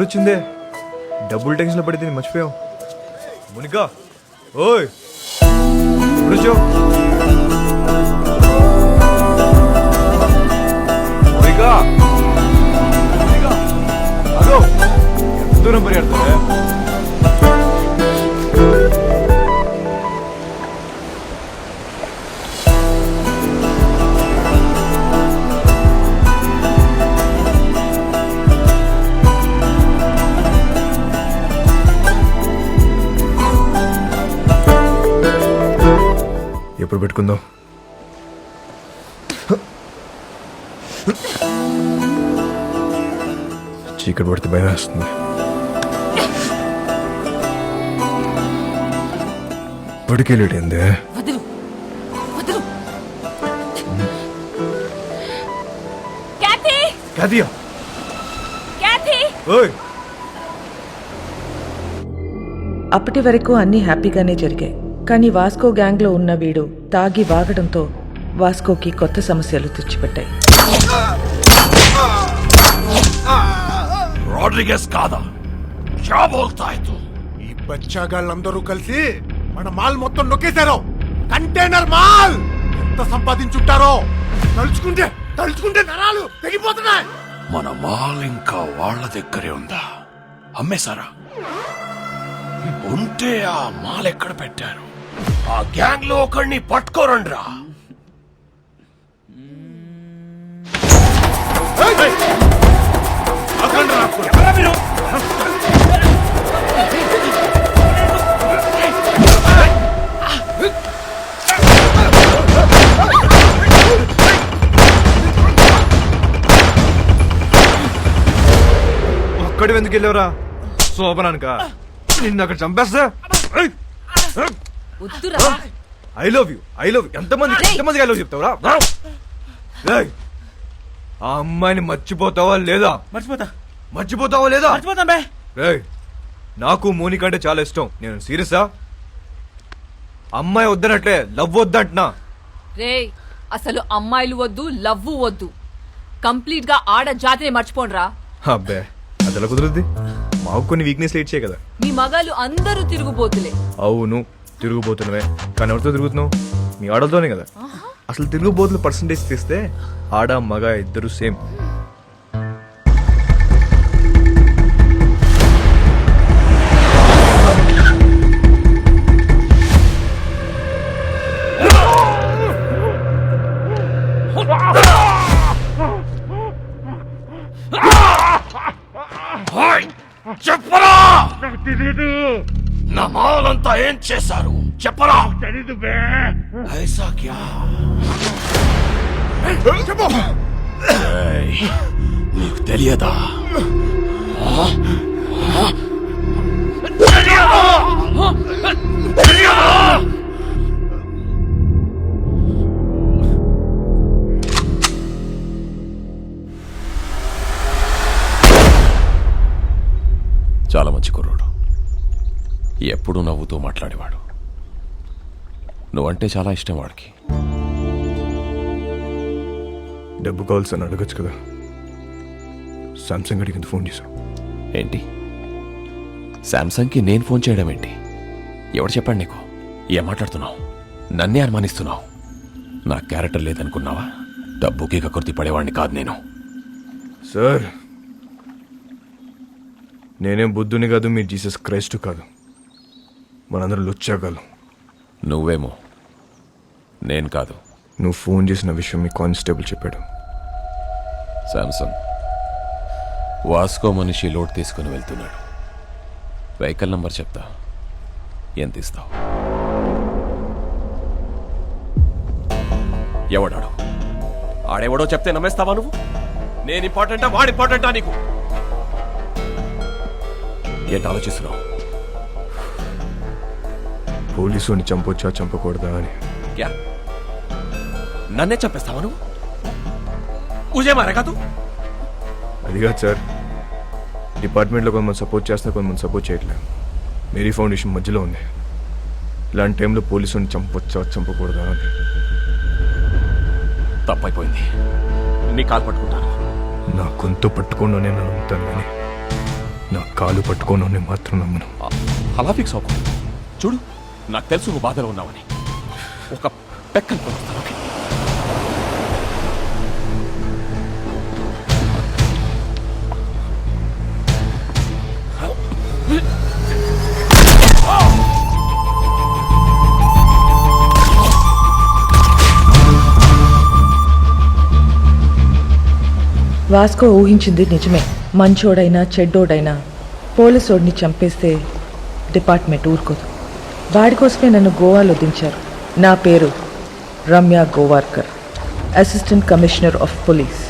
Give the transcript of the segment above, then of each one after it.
ఎప్పుడు వచ్చిందే డబ్బులు టెన్షన్లో పడితే నేను మర్చిపోయావు. మునికా ఓయ్. ఎప్పుడు వచ్చావు మునికా. మునికా. అదో ఎంత దూరం పరిగెడతావే పెట్టుకుందాం చీకటి పడితే భయం వేస్తుంది. క్యాథీ కాదియా క్యాథీ ఓయ్! అప్పటి వరకు అన్నీ హ్యాపీగానే జరిగాయి. కానీ వాస్కో గ్యాంగ్లో ఉన్న వీడు తాగి వాగడంతో వాస్కోకి కొత్త సమస్యలు తెచ్చిపెట్టాయి. రాడ్రిగస్ కాదా? క్యా బోల్తా ఈ బచ్చాగాళ్ళందరూ కలిసి మన మాల్ మొత్తం నొక్కేశారు. Container mall! ఎంత సంపాదించుంటారో! తలుచుకుంటే తలుచుకుంటే నరాలు తెగిపోతున్నాయి! మన మాల్ ఇంకా వాళ్ళ దగ్గరే ఉందా? అమ్మేశారా? ఉంటే ఆ మాల్ ఎక్కడ పెట్టారు? ఆ గ్యాంగ్లో ఒకడిని పట్టుకోరండ్రా? అక్కడి ఎందుకు వెళ్ళావురా? శోభనానిక? నిన్ను అక్కడ చంపేస్తా వద్దురా. I love you I love you ఎంతమంది. ఎంతమందికి ఐ లవ్ చెప్తావురా? ఆ అమ్మాయిని మర్చిపోతావా లేదా? మర్చిపోతా. మర్చిపోతావా లేదా? మర్చిపోతాం బే. రేయ్ నాకు మోనిక అంటే చాలా ఇష్టం. నేను సీరియసా? అమ్మాయి వద్దనట్లే లవ్ వద్దంటున్నా. రేయ్ అసలు అమ్మాయిలు వద్దు లవ్వు వద్దు. కంప్లీట్గా ఆడ జాతిని మర్చిపోండ్రా. అబ్బే అది ఎలా కుదురుద్ది? మాకు కొన్ని వీక్నెస్ లేట్ చేయ కదా. మీ మగాళ్ళు అందరూ తిరుగుబోతులే అవును. తిరుగుబోతున్నవే. కానీ ఎవరితో తిరుగుతున్నావు? మీ ఆడలతోనే కదా. అసలు తిరుగుబోతుల పర్సంటేజ్ తీస్తే ఆడ మగ ఇద్దరు సేమ్ హాయ్! మాలంతా ఏం చేశారు? చెప్పరా? తెలీదు ఐసా క్యా ఏయ్, నీకు? తెలియదా? నువ్వంటే చాలా ఇష్టం వాడికి. డబ్బు కావాల్సి అని అడగచ్చు కదా? సామ్సంగ్ అడిగింది ఫోన్ చేశావు ఏంటి? శాంసంగ్కి నేను ఫోన్ చేయడం ఏంటి? ఎవడు చెప్పాడు నీకు? ఏం మాట్లాడుతున్నావు? నన్నే అనుమానిస్తున్నావు? నా క్యారెక్టర్ లేదనుకున్నావా? డబ్బుకి కకృతి పడేవాడిని కాదు నేను. సార్ నేనేం బుద్ధుని కాదు మీరు జీసస్ క్రైస్ట్ కాదు. మనందరం లుచ్చాగాలు. నువ్వేమో నేను కాదు. నువ్వు ఫోన్ చేసిన విషయం మీ కానిస్టేబుల్ చెప్పాడు. శాంసంగ్ వాస్కో మనిషి లోడ్ తీసుకుని వెళ్తున్నాడు. వెహికల్ నంబర్ చెప్తా. ఎంత ఇస్తావు ఎవడాడు? ఆడెవడో చెప్తే నమ్మేస్తావా నువ్వు? నేను ఇంపార్టెంటా వాడు ఇంపార్టెంటా నీకు? ఏంటి ఆలోచిస్తున్నావు? పోలీసుని చంపొచ్చా చంపకూడదా అని. క్యా నన్నే చంపేస్తావా నువ్వు? ఉజే మారా తూ అది కాదు సార్ డిపార్ట్మెంట్లో కొంతమంది సపోర్ట్ చేస్తున్నా కొంతమంది సపోర్ట్ చేయట్లేదు మేరీ ఫౌండేషన్ మధ్యలో ఉంది. ఇలాంటి టైంలో పోలీసుని చంపొచ్చా చంపకూడదా అని. తప్పైపోయింది. నీ కాలు పట్టుకుంటాను. నా గొంతు పట్టుకుండా నేను నమ్ముతాను కానీ నా కాలు పట్టుకోను మాత్రం నమ్మను. అలా ఫిక్స్ అవ్వకు. చూడు నాకు తెలుసు నువ్వు బాధలో ఉన్నావని. ఒక పెక్కను కొనుస్తాను వాస్కో ఊహించింది నిజమే. మంచోడైనా చెడ్డోడైనా పోలీసోడిని చంపేస్తే డిపార్ట్మెంట్ ఊరుకోదు. వాడి కోసమే నన్ను గోవాలో దించారు. నా పేరు Ramya Govarkar assistant commissioner of police.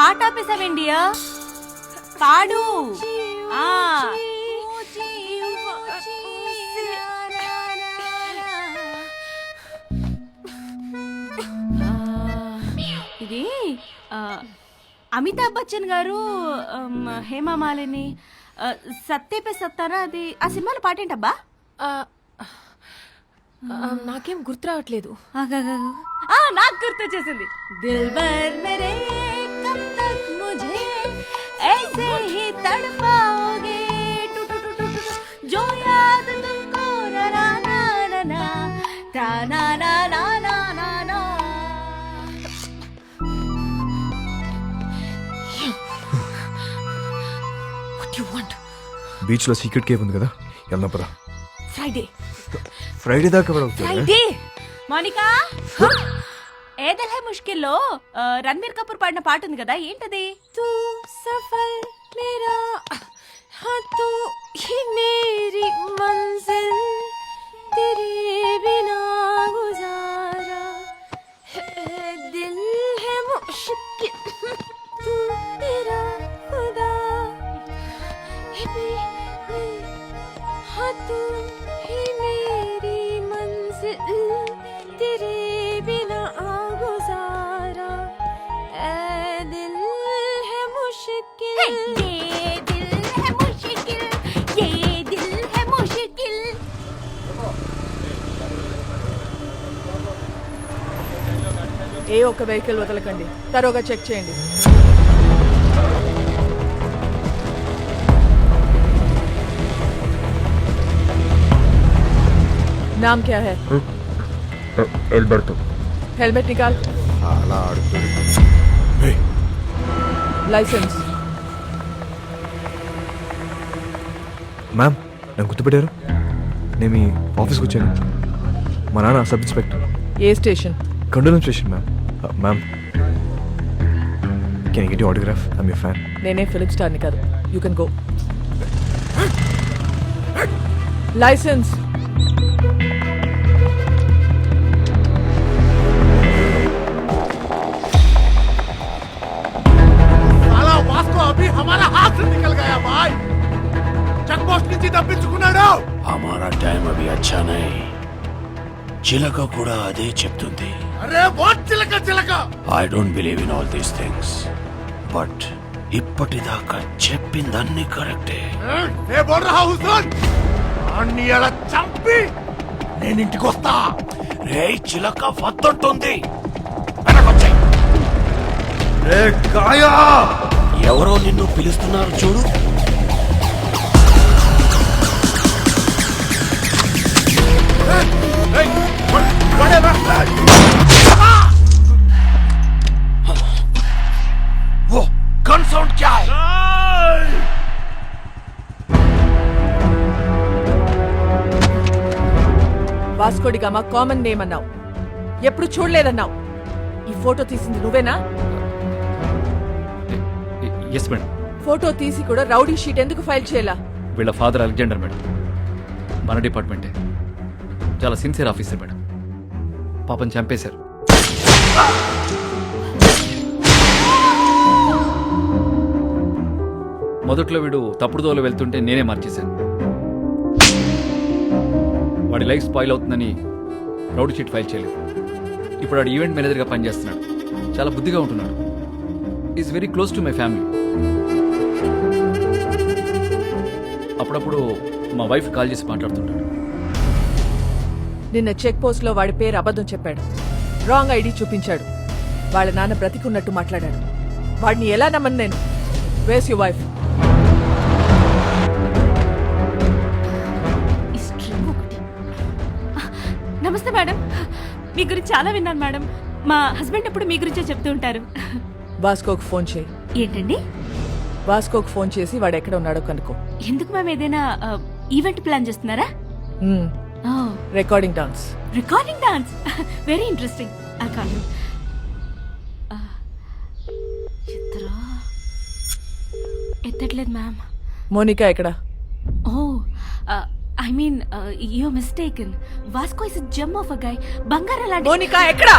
పాట ఆపేసావేండియా పాడు. ఆ. ఇది అమితాబ్ బచ్చన్ గారు హేమా మాలిని ఆ, సత్యపే సత్తారా అది ఆ సినిమాలో పాట ఏంటబ్బా? నాకేం గుర్తు రావట్లేదు. నాకు గుర్తొచ్చేసింది. దిల్ బర్ మేరే బీచ్లో సీక్రెట్ కేవ్ ఉంది కదా వెళ్దాం ఫ్రైడే ఫ్రైడే దాకా ఎవరు అవుతుంది ఫ్రైడే మోనికా? ఏదల్ హై ముష్కిల్లో రణ్బీర్ కపూర్ పాడిన పాట ఉంది కదా ఏంటది? తూ సఫల్ మేరా హతు హి మేరీ మంజిల్ తెరే బినా मुश्किल ये दिल है मुश्किल ये दिल है मुश्किल ఒక్క వెహికల్ వదలకండి తరోగా చెక్ చేయండి नाम क्या है ఎల్బర్తో हेलमेट निकाल అలా ఆడుతుంది लाइसेंस మ్యామ్ నన్ను గుర్తుపెట్టారు నేను మీ ఆఫీస్కి వచ్చాను మా నాన్న సబ్ ఇన్స్పెక్టర్ ये station కండోలం station ma'am ma'am can get autograph I'm you fan నేనే ఫిలిప్ స్టార్ని కాదు యూ కెన్ గో లైసెన్స్ साला वास्को अभी हमारा हाथ से निकल गया भाई చెక్ పోస్ట్ నుంచి తప్పించుకున్నాడు. హమారా టైం అవి అచ్చా నై చిలక కూడా అదే చెప్తుంది. అరే వాట్ చిలక చిలక? I don't believe in all these things but ఇప్పటిదాకా చెప్పిందన్నీ కరెక్టే. నే బోల్ రహా హూ సున్ అన్ని అలా చంపి నేను ఇంటికి వస్తా. రే చిలక వద్దంటుంది. వెనకొచ్చాయి. రే కాయా! ఎవరో నిన్ను పిలుస్తున్నారు చూడు. వాస్కోడి గామా కామన్ నేమ్ అన్నావు. ఎప్పుడు చూడలేదన్నావు. ఈ ఫోటో తీసింది నువ్వేనా? Yes madam. ఫోటో తీసి కూడా రౌడీ షీట్ ఎందుకు ఫైల్ చేయాలా? వీళ్ళ ఫాదర్ అలెగ్జాండర్ మేడం. మన డిపార్ట్మెంటే. చాలా సిన్సియర్ ఆఫీసర్ మేడం. పాపం చంపేశారు. మొదట్లో వీడు తప్పుడు దోవలో వెళ్తుంటే నేనే మార్చేశాను. వాడి లైఫ్ స్పాయిల్ అవుతుందని రౌడ్ షీట్ ఫైల్ చేయలేదు. ఇప్పుడు వాడు ఈవెంట్ మేనేజర్గా పనిచేస్తున్నాడు. చాలా బుద్ధిగా ఉంటున్నాడు. Is very close to my family అప్పుడప్పుడు మా వైఫ్ కాల్ చేసి మాట్లాడుతుంటాడు. నిన్న చెక్ పోస్ట్లో వాడి పేరు అబద్ధం చెప్పాడు. రాంగ్ ఐడి చూపించాడు. వాళ్ళ నాన్న బ్రతికున్నట్టు మాట్లాడాడు. వాడిని ఎలా నమ్మను నేను? వేస్ యూ వైఫ్ నమస్తే మేడం. మీ గురించి చాలా విన్నాను మేడం. మా హస్బెండ్ ఎప్పుడు మీ గురించే చెప్తూ ఉంటారు. వాస్కోకు ఫోన్ చేయి. ఏంటండి? వాస్కోకు ఫోన్ చేసి వాడు ఎక్కడ ఉన్నాడో కనుక్కో. ఎందుకు మేము ఏదైనా ఈవెంట్ ప్లాన్ చేస్తున్నారా? Recording dance recording dance very interesting ఆ కాదు ఎత్తట్లేదు మ్యామ్. మోనికా ఎక్కడ? ఓ I mean you mistaken Vasco is gem of a guy బంగారం లాంటి మోనికా ఎక్కడ?